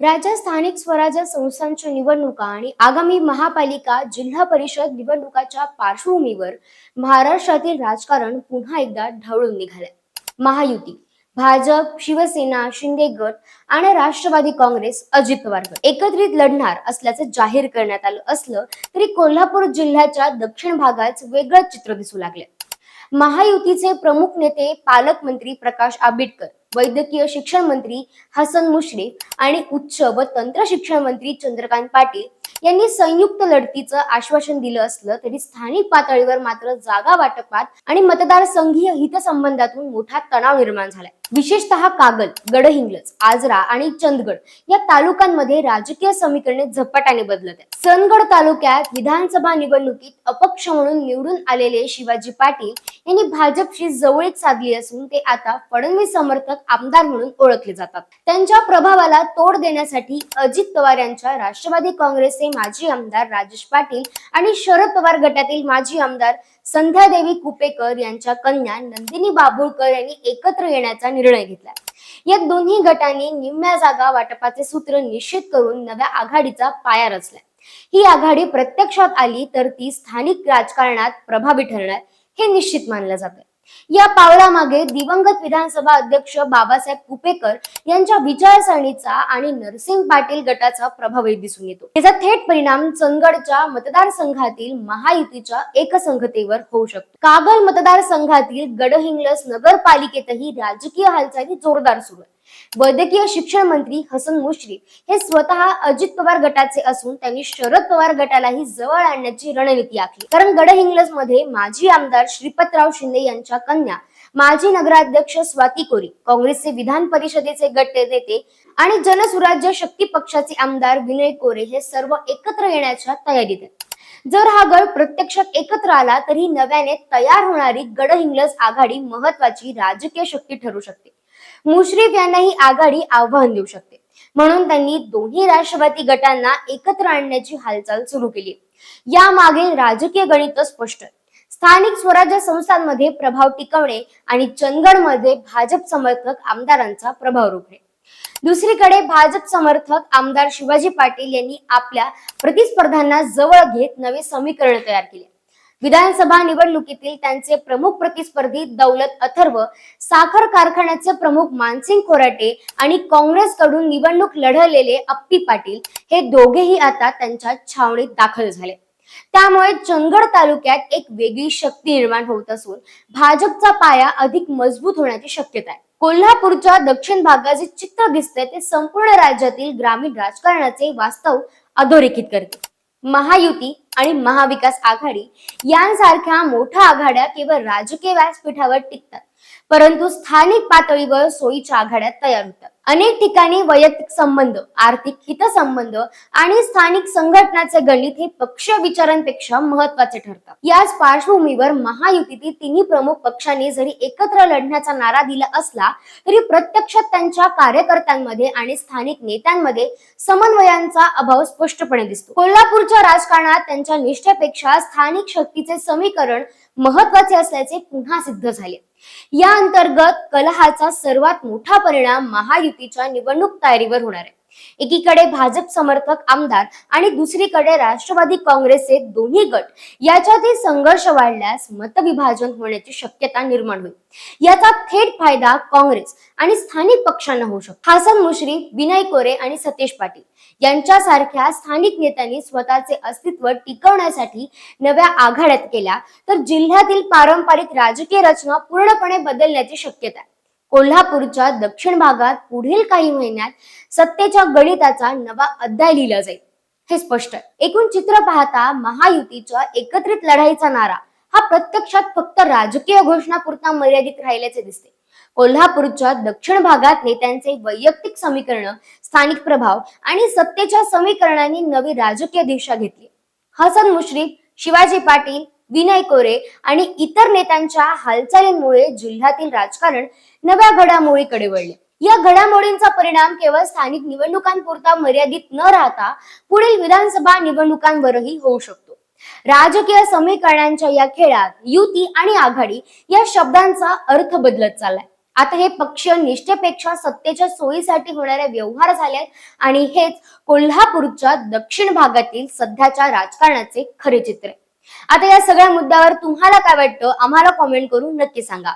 राज्यात स्थानिक स्वराज्य संस्थांच्या निवडणुका आणि आगामी महापालिका जिल्हा परिषद निवडणुकाच्या पार्श्वभूमीवर महाराष्ट्रातील राजकारण पुन्हा एकदा ढवळून निघालंय. महायुती भाजप शिवसेना शिंदे गट आणि राष्ट्रवादी काँग्रेस अजित पवार गट एकत्रित लढणार असल्याचं जाहीर करण्यात आलं असलं तरी कोल्हापूर जिल्ह्याच्या दक्षिण भागात वेगळं चित्र दिसू लागले महायुतीचे प्रमुख नेते पालकमंत्री प्रकाश आंबेडकर वैद्यकीय शिक्षण मंत्री हसन मुश्रीफ आणि उच्च व तंत्र शिक्षण मंत्री चंद्रकांत पाटील यांनी संयुक्त लढतीचं आश्वासन दिलं असलं तरी स्थानिक पातळीवर मात्र जागा वाटपात आणि मतदार संघीय हितसंबंधातून मोठा तणाव निर्माण झालाय. विशेषतः कागल गडहिंग्लज आजरा आणि चंदगड या तालुक्यांमध्ये राजकीय समीकरणे झपाट्याने बदलत आहेत. सनगड तालुक्यात विधानसभा निवडणुकीत अपक्ष म्हणून निवडून आलेले शिवाजी पाटील यांनी भाजपशी जवळीक साधली असून ते आता फडणवीस समर्थक आमदार म्हणून ओळखले जातात. त्यांच्या प्रभावाला तोड देण्यासाठी अजित पवार यांच्या राष्ट्रवादी काँग्रेस काँग्रेसचे माजी आमदार राजेश पाटील आणि शरद पवार गटातील माजी आमदार संध्यादेवी कुपेकर यांच्या कन्या नंदिनी बाबुळकर यांनी एकत्र येण्याचा निर्णय घेतला. या दोन्ही गटांनी निम्म्या जागा वाटपाचे सूत्र निश्चित करून नव्या आघाडीचा पाया रचलाय ही आघाडी प्रत्यक्षात आली तर ती स्थानिक राजकारणात प्रभावी ठरणार हे निश्चित मानलं जातं या पावलामागे दिवंगत विधानसभा अध्यक्ष बाबासाहेब कुपेकर यांच्या विचारसरणीचा आणि नरसिंग पाटील गटाचा प्रभावही दिसून येतो. याचा थेट परिणाम चंदगडच्या मतदारसंघातील महायुतीच्या एकसंघतेवर होऊ शकतो. कागल मतदारसंघातील गडहिंग्लज नगरपालिकेतही राजकीय हालचाली जोरदार सुरू आहेत. वैद्यकीय शिक्षण मंत्री हसन मुश्रीफ हे स्वतः अजित पवार गटाचे असून त्यांनी शरद पवार गटालाही जवळ आणण्याची रणनीती आखली. कारण गडहिंग्लजमध्ये माजी आमदार श्रीपतराव शिंदे यांच्या कन्या माजी नगराध्यक्ष स्वाती कोरी काँग्रेसचे विधान परिषदेचे गट नेते आणि जनसुराज्य शक्ती पक्षाचे आमदार विनय कोरे हे सर्व एकत्र येण्याच्या तयारीत आहेत. जर हा गड प्रत्यक्षात एकत्र आला तरी नव्याने तयार होणारी गडहिंग्लज आघाडी महत्वाची राजकीय शक्ती ठरू शकते. मुश्रीफ यांना ही आघाडी आव्हान देऊ शकते. म्हणून त्यांनी दोन्ही राष्ट्रवादी गटांना एकत्र आणण्याची हालचाल सुरू केली. यामागे राजकीय गणित स्पष्ट. स्थानिक स्वराज्य संस्थांमध्ये प्रभाव टिकवणे आणि चंदगडमध्ये भाजप समर्थक आमदारांचा प्रभाव रोखणे. दुसरीकडे भाजप समर्थक आमदार शिवाजी पाटील यांनी आपल्या प्रतिस्पर्ध्यांना जवळ घेत नवे समीकरण तयार केले. विधानसभा निवडणुकीतील त्यांचे प्रमुख प्रतिस्पर्धी दौलत अथर्व साखर कारखान्याचे प्रमुख मानसिंग खोराटे आणि काँग्रेसकडून निवडणूक लढवलेले अप्पी पाटील हे दोघेही आता त्यांच्या छावणीत दाखल झाले. त्यामुळे चंदगड तालुक्यात एक वेगळी शक्ती निर्माण होत असून भाजपचा पाया अधिक मजबूत होण्याची शक्यता आहे. कोल्हापूरच्या दक्षिण भागात जे चित्र दिसतंय ते संपूर्ण राज्यातील ग्रामीण राजकारणाचे वास्तव अधोरेखित करते. महायुती आणि महाविकास आघाडी यांसारख्या मोठ्या आघाड्या केवळ राजकीय व्यासपीठावर टिकतात. परंतु स्थानिक पातळीवर सोयीच्या आघाड्यात तयार होतात अनेक ठिकाणी वैयक्तिक संबंध आर्थिक हितसंबंध आणि स्थानिक संघटनाचे गणित हे पक्ष विचारांपेक्षा महत्त्वाचे ठरतात. याच पार्श्वभूमीवर महायुतीतील तिन्ही प्रमुख पक्षांनी जरी एकत्र लढण्याचा नारा दिला असला तरी प्रत्यक्षात त्यांच्या कार्यकर्त्यांमध्ये आणि स्थानिक नेत्यांमध्ये समन्वयांचा अभाव स्पष्टपणे दिसतो. कोल्हापूरच्या राजकारणात त्यांच्या निष्ठेपेक्षा स्थानिक शक्तीचे समीकरण महत्त्वाचे असल्याचे पुन्हा सिद्ध झाले. या अंतर्गत कलहाचा सर्वात मोठा परिणाम महायुतीच्या निवडणूक तयारीवर होणार आहे. एकीकडे भाजप समर्थक आमदार आणि दुसरीकडे राष्ट्रवादी काँग्रेसचे दोन्ही गट. याच्यातील संघर्ष वाढल्यास मतविभाजन होण्याची शक्यता निर्माण होईल. याचा थेट फायदा काँग्रेस आणि स्थानिक पक्षांना होऊ शकतो. हासन मुश्रीफ विनय कोरे आणि सतीश पाटील यांच्यासारख्या स्थानिक नेत्यांनी स्वतःचे अस्तित्व टिकवण्यासाठी नव्या आघाड्यात केल्या तर जिल्ह्यातील पारंपरिक राजकीय रचना पूर्णपणे बदलण्याची शक्यता आहे. कोल्हापूरच्या दक्षिण भागात पुढील काही महिन्यात सत्तेच्या गणिताचा नवा अध्याय लिहिला जाईल. हे स्पष्ट आहे. एकूण चित्र पाहता महायुतीच्या एकत्रित लढाईचा नारा. हा प्रत्यक्षात फक्त राजकीय घोषणापुरता मर्यादित राहिल्याचे दिसते. कोल्हापूरच्या दक्षिण भागात नेत्यांचे वैयक्तिक समीकरण स्थानिक प्रभाव आणि सत्तेच्या समीकरणांनी नवी राजकीय दिशा घेतली. हसन मुश्रीफ शिवाजी पाटील विनय कोरे आणि इतर नेत्यांच्या हालचालींमुळे जिल्ह्यातील राजकारण नव्या घडामोडीकडे वळले या घडामोडींचा परिणाम केवळ स्थानिक निवडणुकांपुरता मर्यादित न राहता पुढील विधानसभा निवडणुकांवरही होऊ शकतो. राजकीय समीकरणांच्या या खेळात युती आणि आघाडी या शब्दांचा अर्थ बदलत चाललाय. आता हे पक्ष निष्ठेपेक्षा सत्तेच्या सोयीसाठी होणारे व्यवहार झाले आणि हेच कोल्हापूरच्या दक्षिण भागातील सध्याच्या राजकारणाचे खरे चित्र आहे. आता या सगळ्या मुद्द्यावर तुम्हाला काय वाटतं आम्हाला कॉमेंट करून नक्की सांगा.